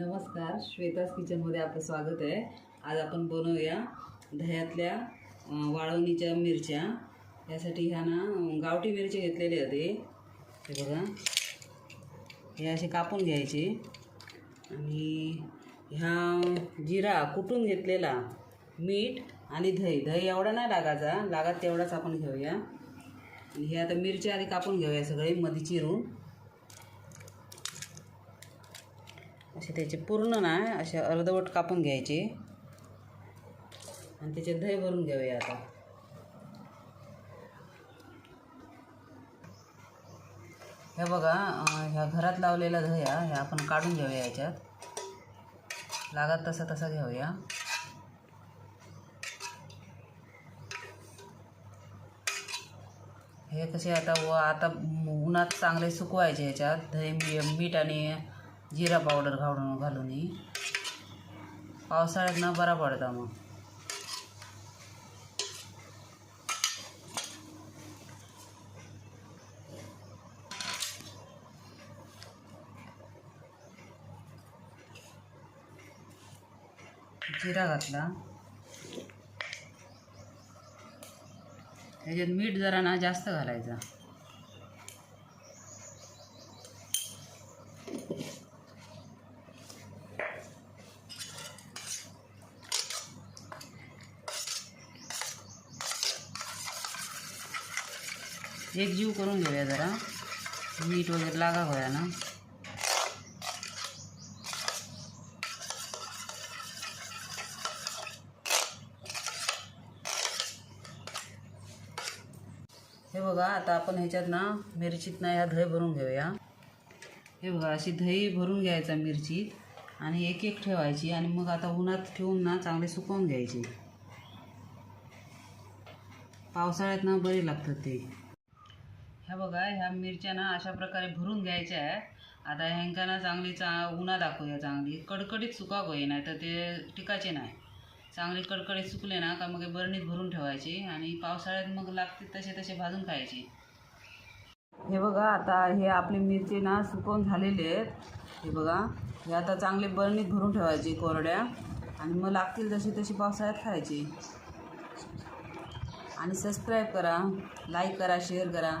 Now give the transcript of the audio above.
नमस्कार श्वेताज किचनमध्ये आपलं स्वागत आहे. आज आपण बनवूया दह्यातल्या वाळवणीच्या मिरच्या. यासाठी ह्या ना गावठी मिरची घेतलेली होते. हे बघा. हे असे कापून घ्यायचे. आणि ह्या जिरा कुटून घेतलेला मीठ आणि दही. दही एवढा नाही लागायचा. लागत तेवढाच आपण घेऊया. आणि हे आता मिरच्या आधी कापून घेऊया सगळे मध्ये चिरून. असे त्याचे पूर्ण नाही असे अर्धवट कापून घ्यायचे. आणि त्याचे दही भरून घेऊया आता. हे बघा ह्या घरात लावलेला दह्या ह्या आपण काढून घेऊया याच्यात. लागत तसा तसा घेऊया. हे कसे आता व आता उन्हात चांगले सुकवायचे ह्याच्यात दही मीठ आणि जिरा पावडर घालून घालून पावसाळ्यात ना बरा पडता मग. जिरा घातला. त्याच्यात मीठ जरा ना जास्त घालायचा. एक जीव करून घेऊया जरा. मीठ वगैरे लागा होया ना हे बघा आता आपण ह्याच्यात ना मिरचीत ना ह्या दही भरून घेऊया. हे बघा अशी दही भरून घ्यायचा मिरचीत आणि एक एक ठेवायची आणि मग आता उन्हात ठेवून ना चांगले सुकवून घ्यायचे. पावसाळ्यात ना बरी लागतात ते. ह्या बघा ह्या मिरच्या ना अशा प्रकारे भरून घ्यायच्या आहे. आता ह्यांका ना चांगली चा उन्हा दाखवूया चांगली. कडकडीत सुका होई नाही तर ते टिकायचे नाही चांगली कडकडीत सुकले ना का मग बरणीत भरून ठेवायची आणि पावसाळ्यात मग लागते तसे तसे भाजून खायचे. हे बघा आता हे आपले मिरची ना सुकवून झालेले आहेत. हे बघा हे आता चांगले बरणीत भरून ठेवायचे कोरड्या. आणि मग लागतील तशी तशी पावसाळ्यात खायची. आणि सबस्क्राईब करा लाईक करा शेअर करा.